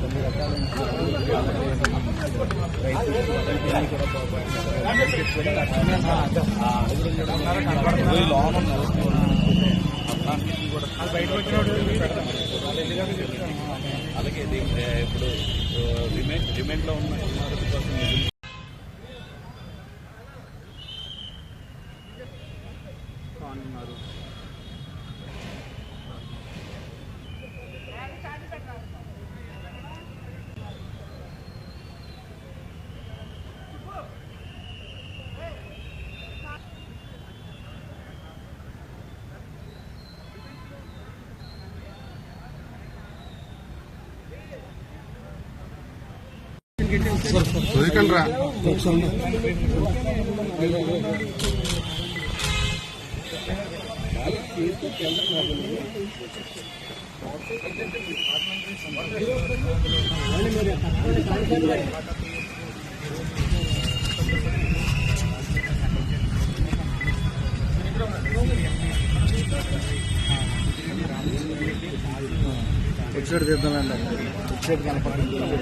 కొన్ని రకాల అలాగే ఇప్పుడు రిమైండ్ రిమైండ్లో ఉన్న కోసం ఉన్నారు చదువుకండి రా ఎక్సైడ్ తీద్దామండి ఎక్సైడ్ కనపడుతుంది.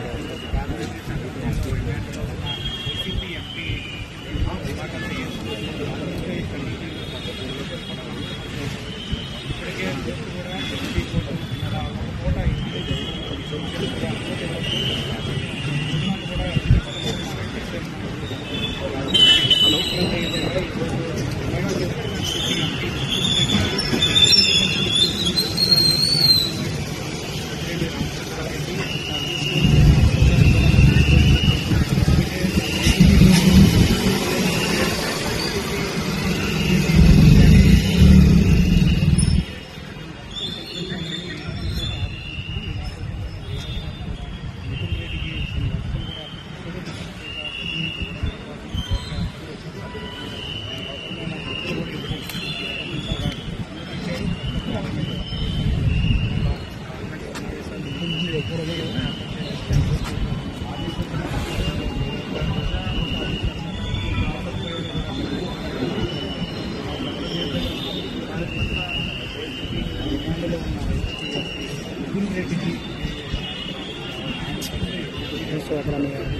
Sivabrahma garu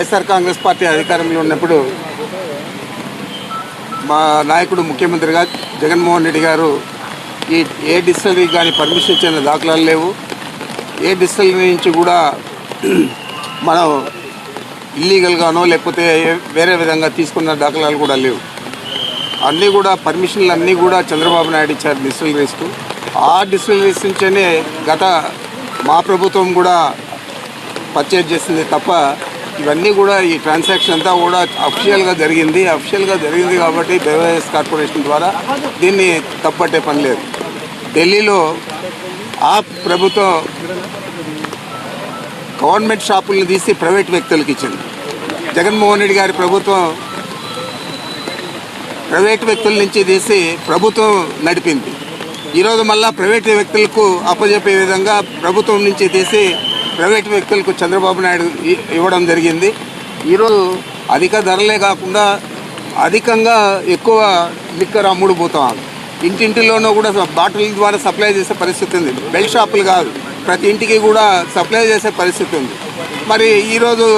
YSR Congress party అధికారంలో ఉన్నప్పుడు మా నాయకుడు ముఖ్యమంత్రిగా జగన్మోహన్ రెడ్డి గారు ఈ ఏ డిస్టిలరీకి కానీ పర్మిషన్ ఇచ్చిన దాఖలాలు లేవు. ఏ డిస్టిలరీ నుంచి కూడా మనం ఇల్లీగల్గానో లేకపోతే వేరే విధంగా తీసుకున్న దాఖలాలు కూడా లేవు. అన్నీ కూడా పర్మిషన్లు అన్నీ కూడా చంద్రబాబు నాయుడు ఇచ్చారు డిస్టిలరీస్కు ఆ డిస్టిలరీస్ నుంచే గత మా ప్రభుత్వం కూడా పర్చేజ్ చేసింది తప్ప ఇవన్నీ కూడా ఈ ట్రాన్సాక్షన్ అంతా కూడా అఫిషియల్గా జరిగింది. అఫిషియల్గా జరిగింది కాబట్టి బెవరేజెస్ కార్పొరేషన్ ద్వారా దీన్ని తప్పట్టే పని లేదు. ఢిల్లీలో ఆ ప్రభుత్వం గవర్నమెంట్ షాపులను తీసి ప్రైవేట్ వ్యక్తులకు ఇచ్చింది. జగన్మోహన్ రెడ్డి గారి ప్రభుత్వం ప్రైవేట్ వ్యక్తుల నుంచి తీసి ప్రభుత్వం నడిపింది. ఈరోజు మళ్ళా ప్రైవేట్ వ్యక్తులకు అప్పజెప్పే విధంగా ప్రభుత్వం నుంచి తీసి ప్రైవేట్ వ్యక్తులకు చంద్రబాబు నాయుడు ఇవ్వడం జరిగింది. ఈరోజు అధిక ధరలే కాకుండా అధికంగా ఎక్కువ లిక్కర్ అమ్ముడు పోతాం ఇంటింటిలోనూ కూడా బాటిల్ ద్వారా సప్లై చేసే పరిస్థితి ఉంది. బెల్ట్ షాపులు కాదు ప్రతి ఇంటికి కూడా సప్లై చేసే పరిస్థితి ఉంది. మరి ఈరోజు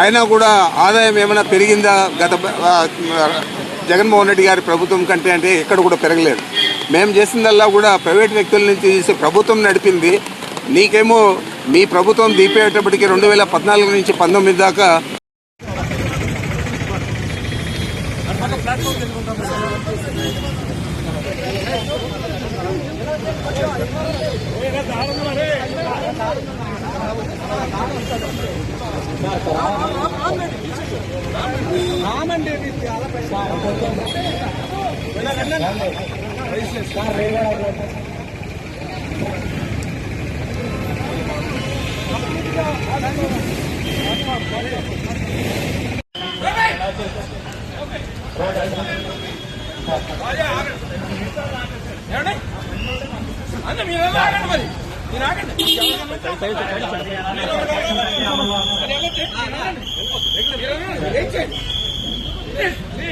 అయినా కూడా ఆదాయం ఏమైనా పెరిగిందా? గత జగన్మోహన్ రెడ్డి గారి ప్రభుత్వం కంటే అంటే ఎక్కడ కూడా పెరగలేదు. మేము చేసిందల్లా కూడా ప్రైవేట్ వ్యక్తుల నుంచి చేసి ప్రభుత్వం నడిపింది. నీకేమో మీ ప్రభుత్వం దీపేటప్పటికి రెండు వేల పద్నాలుగు నుంచి పంతొమ్మిది దాకా రామండి అన్న మీరు ఎలా ఆగండి మరి మీరు ఆగండి మీరు